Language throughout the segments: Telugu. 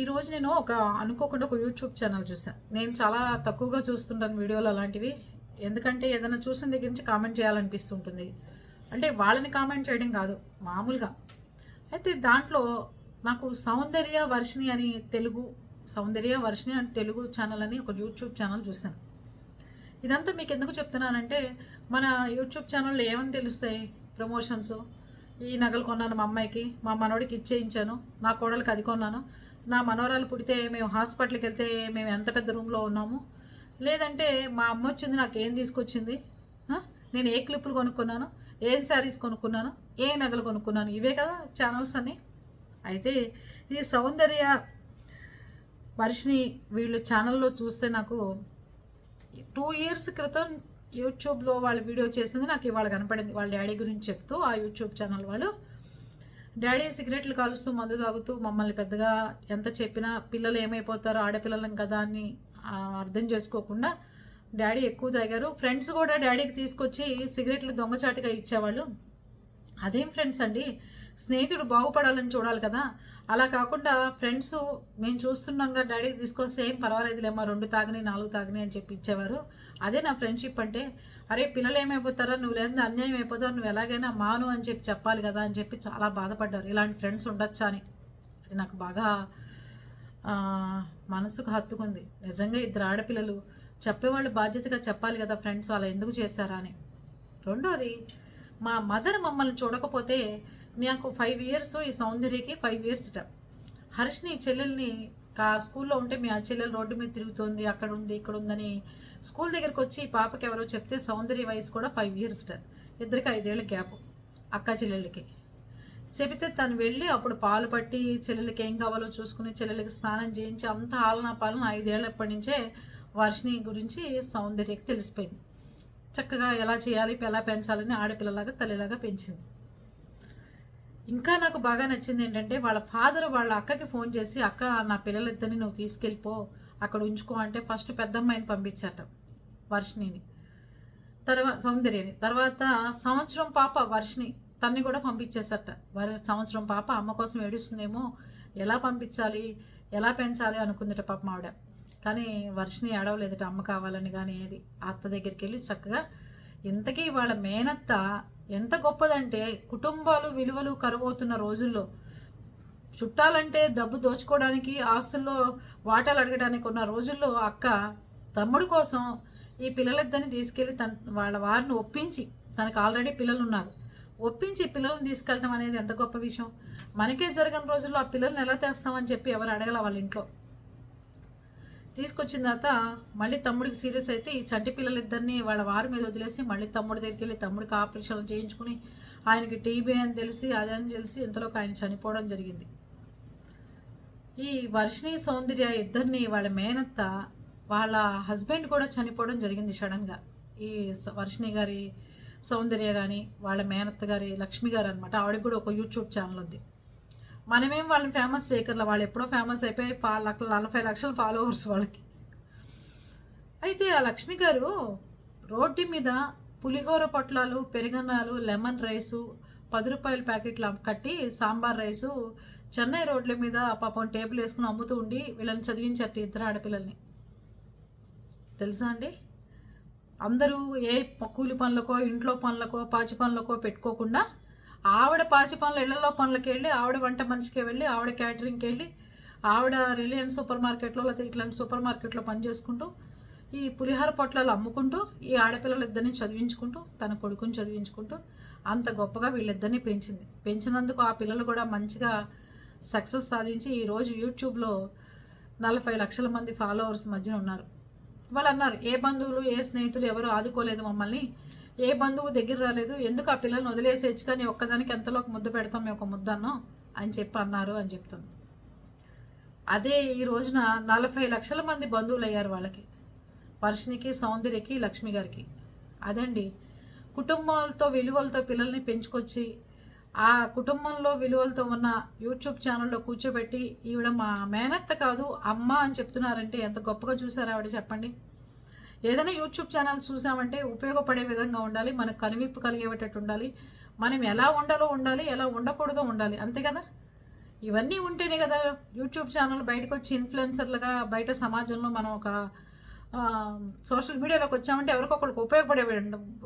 ఈరోజు నేను ఒక అనుకోకుండా ఒక యూట్యూబ్ ఛానల్ చూసాను నేను చాలా తక్కువగా చూస్తుంటాను వీడియోలు అలాంటివి. ఎందుకంటే ఏదైనా చూసిన దగ్గర నుంచి కామెంట్ చేయాలనిపిస్తుంటుంది. అంటే వాళ్ళని కామెంట్ చేయడం కాదు మామూలుగా. అయితే దాంట్లో నాకు సౌందర్య వర్షిణి అని తెలుగు సౌందర్య వర్షిణి అని తెలుగు ఛానల్ అని ఒక యూట్యూబ్ ఛానల్ చూశాను ఇదంతా మీకు ఎందుకు చెప్తున్నానంటే మన యూట్యూబ్ ఛానల్లో ఏమని తెలుస్తాయి ప్రమోషన్స్ ఈ నగలు కొన్నాను మా అమ్మాయికి మా మనవడికి ఇచ్చేయించాను నా కోడలికి అది కొన్నాను. నా మనవరాలు పుడితే మేము హాస్పిటల్కి వెళ్తే మేము ఎంత పెద్ద రూమ్లో ఉన్నాము? లేదంటే మా అమ్మ వచ్చింది నాకు ఏం తీసుకొచ్చింది? నేను ఏ క్లిప్పులు కొనుక్కున్నాను? ఏం శారీస్ కొనుక్కున్నాను? ఏ నగలు కొనుక్కున్నాను? ఇవే కదా ఛానల్స్ అన్నీ. అయితే ఈ సౌందర్య వర్షిని వీళ్ళు ఛానల్లో చూస్తే నాకు టూ ఇయర్స్ క్రితం యూట్యూబ్లో వాళ్ళు వీడియో చేసింది నాకు ఇవాళ కనపడింది. వాళ్ళ డాడీ గురించి చెప్తూ ఆ యూట్యూబ్ ఛానల్ వాళ్ళు డాడీ సిగరెట్లు కాలుస్తూ మందు తాగుతూ మమ్మల్ని పెద్దగా ఎంత చెప్పినా పిల్లలు ఏమైపోతారో ఆడపిల్లలం కదా అని అర్థం చేసుకోకుండా డాడీ ఎక్కువ తాగారు. ఫ్రెండ్స్ కూడా డాడీకి తీసుకొచ్చి సిగరెట్లు దొంగచాటుగా ఇచ్చేవాళ్ళు. అదేం ఫ్రెండ్స్ అండి? స్నేహితుడు బాగుపడాలని చూడాలి కదా. అలా కాకుండా ఫ్రెండ్స్ మేము చూస్తున్నాంగా డాడీకి తీసుకొస్తే ఏం పర్వాలేదులేమ్మా రెండు తాగినాయి నాలుగు తాగినాయి అని చెప్పి ఇచ్చేవారు. అదే నా ఫ్రెండ్షిప్ అంటే అరే పిల్లలు ఏమైపోతారా? నువ్వు లేదా అన్యాయం అయిపోతావు నువ్వు ఎలాగైనా మాను అని చెప్పి చెప్పాలి కదా అని చెప్పి చాలా బాధపడ్డారు. ఇలాంటి ఫ్రెండ్స్ ఉండొచ్చా అని. అది నాకు బాగా మనసుకు హత్తుకుంది. నిజంగా ఇద్దరు ఆడపిల్లలు చెప్పేవాళ్ళు బాధ్యతగా చెప్పాలి కదా ఫ్రెండ్స్ అలా ఎందుకు చేశారా అని. రెండోది మా మదర్ మమ్మల్ని చూడకపోతే నాకు ఫైవ్ ఇయర్స్ ఈ సౌందర్యకి ఫైవ్ ఇయర్స్ ఇట హర్ష్ని చెల్లెల్ని కా స్కూల్లో ఉంటే మీ ఆ చెల్లెలు రోడ్డు మీద తిరుగుతోంది అక్కడ ఉంది ఇక్కడ ఉందని స్కూల్ దగ్గరికి వచ్చి ఈ పాపకి ఎవరో చెప్తే సౌందర్య వయసు కూడా ఫైవ్ ఇయర్స్ ఇట ఇద్దరికి ఐదేళ్ళ గ్యాప్ అక్క చెల్లెళ్ళకి. చెబితే తను వెళ్ళి అప్పుడు పాలు పట్టి చెల్లెలకి ఏం కావాలో చూసుకుని చెల్లెలకి స్నానం చేయించి అంత ఆలనా పాలన ఐదేళ్ళప్పటి నుంచే వర్షిని గురించి సౌందర్యకి తెలిసిపోయింది. చక్కగా ఎలా చేయాలి ఎలా పెంచాలని ఆడపిల్లలాగా తల్లిలాగా పెంచింది. ఇంకా నాకు బాగా నచ్చింది ఏంటంటే వాళ్ళ ఫాదర్ వాళ్ళ అక్కకి ఫోన్ చేసి అక్క నా పిల్లలిద్దరిని నువ్వు తీసుకెళ్ళిపో అక్కడ ఉంచుకో అంటే ఫస్ట్ పెద్దమ్మాయిని పంపించాట వర్షిణిని. తర్వాత సౌందర్యని. తర్వాత సంవత్సరం పాప వర్షిణి తన్ని కూడా పంపించేసట వర సంవత్సరం పాప అమ్మ కోసం ఏడుస్తుందేమో ఎలా పంపించాలి ఎలా పెంచాలి అనుకుందిట పాప ఆవిడ. కానీ వర్షిని ఏడవలేదట అమ్మ కావాలని కానీ ఏది. అత్త దగ్గరికి వెళ్ళి చక్కగా ఇంతకీ వాళ్ళ మేనత్త ఎంత గొప్పదంటే కుటుంబాలు విలువలు కరువవుతున్న రోజుల్లో చుట్టాలంటే డబ్బు దోచుకోవడానికి ఆస్తుల్లో వాటాలు అడగడానికి ఉన్న రోజుల్లో అక్క తమ్ముడు కోసం ఈ పిల్లలిద్దరిని తీసుకెళ్ళి తన వాళ్ళ వారిని ఒప్పించి తనకు ఆల్రెడీ పిల్లలు ఉన్నారు ఒప్పించి పిల్లల్ని తీసుకెళ్ళడం అనేది ఎంత గొప్ప విషయం. మనకే జరగని రోజుల్లో ఆ పిల్లల్ని ఎలా తెస్తామని చెప్పి ఎవరు అడగల వాళ్ళ ఇంట్లో? తీసుకొచ్చిన తర్వాత మళ్ళీ తమ్ముడికి సీరియస్ అయితే ఈ చంటి పిల్లలిద్దరిని వాళ్ళ వారి మీద వదిలేసి మళ్ళీ తమ్ముడి దగ్గరికి వెళ్ళి తమ్ముడికి ఆపరేషన్లు చేయించుకుని ఆయనకి టీబీ అని తెలిసి అదని తెలిసి ఇంతలోకి ఆయన చనిపోవడం జరిగింది. ఈ వర్షిణి సౌందర్య ఇద్దరిని వాళ్ళ మేనత్త వాళ్ళ హస్బెండ్ కూడా చనిపోవడం జరిగింది సడన్గా ఈ వర్షిణి గారి సౌందర్య కానీ వాళ్ళ మేనత్త గారి లక్ష్మి గారు అనమాట ఆవిడకి కూడా ఒక యూట్యూబ్ ఛానల్ ఉంది. మనమేం వాళ్ళని ఫేమస్ చేయకర్ల వాళ్ళు ఎప్పుడో ఫేమస్ అయిపోయి లక్షల నలభై లక్షల ఫాలోవర్స్ వాళ్ళకి. అయితే ఆ లక్ష్మి గారు రోడ్డు మీద పులిహోర పొట్లాలు పెరుగన్నాలు లెమన్ రైసు పది రూపాయల ప్యాకెట్లు కట్టి సాంబార్ రైసు చెన్నై రోడ్ల మీద పాపం టేబుల్ వేసుకుని అమ్ముతూ ఉండి వీళ్ళని చదివించారు ఇద్దరు ఆడపిల్లల్ని. తెలుసా అండి? అందరూ ఏ కూలి పనులకో ఇంట్లో పనులకో పాచి పనులకో పెట్టుకోకుండా ఆవిడ పాచి పనులు ఇళ్ళలో పనులకి వెళ్ళి ఆవిడ వంట మనిషికి వెళ్ళి ఆవిడ క్యాటరింగ్కి వెళ్ళి ఆవిడ రిలయన్స్ సూపర్ మార్కెట్లో లేకపోతే ఇట్లాంటి సూపర్ మార్కెట్లో పని చేసుకుంటూ ఈ పులిహార పొట్లాలు అమ్ముకుంటూ ఈ ఆడపిల్లలు ఇద్దరిని చదివించుకుంటూ తన కొడుకుని చదివించుకుంటూ అంత గొప్పగా వీళ్ళిద్దరిని పెంచింది. పెంచినందుకు ఆ పిల్లలు కూడా మంచిగా సక్సెస్ సాధించి ఈరోజు యూట్యూబ్లో నలభై లక్షల మంది ఫాలోవర్స్ మధ్యన ఉన్నారు. వాళ్ళు అన్నారు ఏ బంధువులు ఏ స్నేహితులు ఎవరు ఆదుకోలేదు మమ్మల్ని ఏ బంధువు దగ్గర రాలేదు. ఎందుకు ఆ పిల్లల్ని వదిలేసేయచ్చు కానీ ఒక్కదానికి ఎంతలో ఒక ముద్ద పెడతాం మేము ఒక ముద్ద అన్నాం అని చెప్పి అన్నారు అని చెప్తుంది. అదే ఈ రోజున నలభై లక్షల మంది బంధువులు అయ్యారు వాళ్ళకి. వర్షినికి సౌందర్యకి లక్ష్మి గారికి. అదండి. కుటుంబాలతో విలువలతో పిల్లల్ని పెంచుకొచ్చి ఆ కుటుంబంలో విలువలతో ఉన్న యూట్యూబ్ ఛానల్లో కూర్చోబెట్టి ఈవిడ మా మేనత్త కాదు అమ్మ అని చెప్తున్నారంటే ఎంత గొప్పగా చూసారు ఆవిడ చెప్పండి. ఏదైనా యూట్యూబ్ ఛానల్ చూసామంటే ఉపయోగపడే విధంగా ఉండాలి మనకు కనువిప్పు కలిగేటట్టు ఉండాలి మనం ఎలా ఉండాలో ఉండాలి ఎలా ఉండకూడదో ఉండాలి. అంతే కదా? ఇవన్నీ ఉంటేనే కదా యూట్యూబ్ ఛానల్ బయటకు వచ్చి ఇన్ఫ్లుయెన్సర్లుగా బయట సమాజంలో మనం ఒక సోషల్ మీడియాలోకి వచ్చామంటే ఎవరికొకరికి ఉపయోగపడే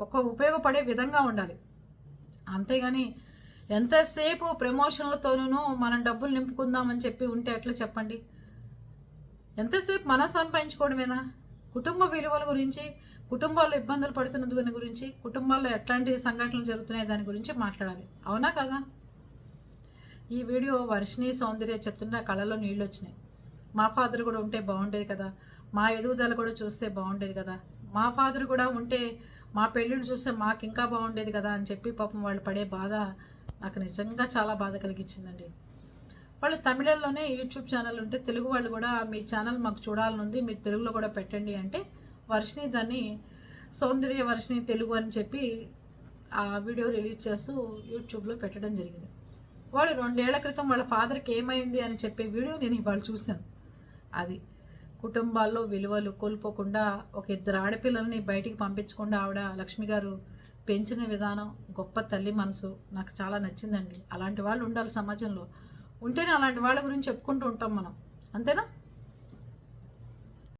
ఒక ఉపయోగపడే విధంగా ఉండాలి. అంతేగాని ఎంతసేపు ప్రమోషన్లతోనూ మనం డబ్బులు నింపుకుందామని చెప్పి ఉంటే ఎట్లా చెప్పండి? ఎంతసేపు మనం సంపాదించుకోవడమేనా? కుటుంబ విలువల గురించి కుటుంబాల్లో ఇబ్బందులు పడుతున్న దాని గురించి కుటుంబాల్లో ఎట్లాంటి సంఘటనలు జరుగుతున్నాయి దాని గురించి మాట్లాడాలి. అవునా కదా? ఈ వీడియో వర్షిణి సౌందర్య చెప్తుంటే ఆ కళ్ళలో నీళ్ళు వచ్చినాయి. మా ఫాదర్ కూడా ఉంటే బాగుండేది కదా. మా ఎదుగుదల కూడా చూస్తే బాగుండేది కదా. మా ఫాదర్ కూడా ఉంటే మా పెళ్ళిళ్ళు చూస్తే మాకు ఇంకా బాగుండేది కదా అని చెప్పి పాపం వాళ్ళు పడే బాధ నాకు నిజంగా చాలా బాధ కలిగించిందండి. వాళ్ళు తమిళంలోనే యూట్యూబ్ ఛానల్ ఉంటే తెలుగు వాళ్ళు కూడా మీ ఛానల్ మాకు చూడాలని ఉంది మీరు తెలుగులో కూడా పెట్టండి అంటే వర్షిని దాన్ని సౌందర్య వర్షిని తెలుగు అని చెప్పి ఆ వీడియో రిలీజ్ చేస్తూ యూట్యూబ్లో పెట్టడం జరిగింది. వాళ్ళు రెండేళ్ళ క్రితం వాళ్ళ ఫాదర్కి ఏమైంది అని చెప్పే వీడియో నేను ఇవాళ చూశాను. అది కుటుంబాల్లో విలువలు కోల్పోకుండా ఒక ఇద్దరు ఆడపిల్లల్ని బయటికి పంపించకుండా ఆవిడ లక్ష్మి గారు పెంచిన విధానం గొప్ప తల్లి మనసు నాకు చాలా నచ్చిందండి. అలాంటి వాళ్ళు ఉండాలి సమాజంలో. ఉంటేనే అలాంటి వాళ్ళ గురించి చెప్పుకుంటూ ఉంటాం మనం. అంతేనా?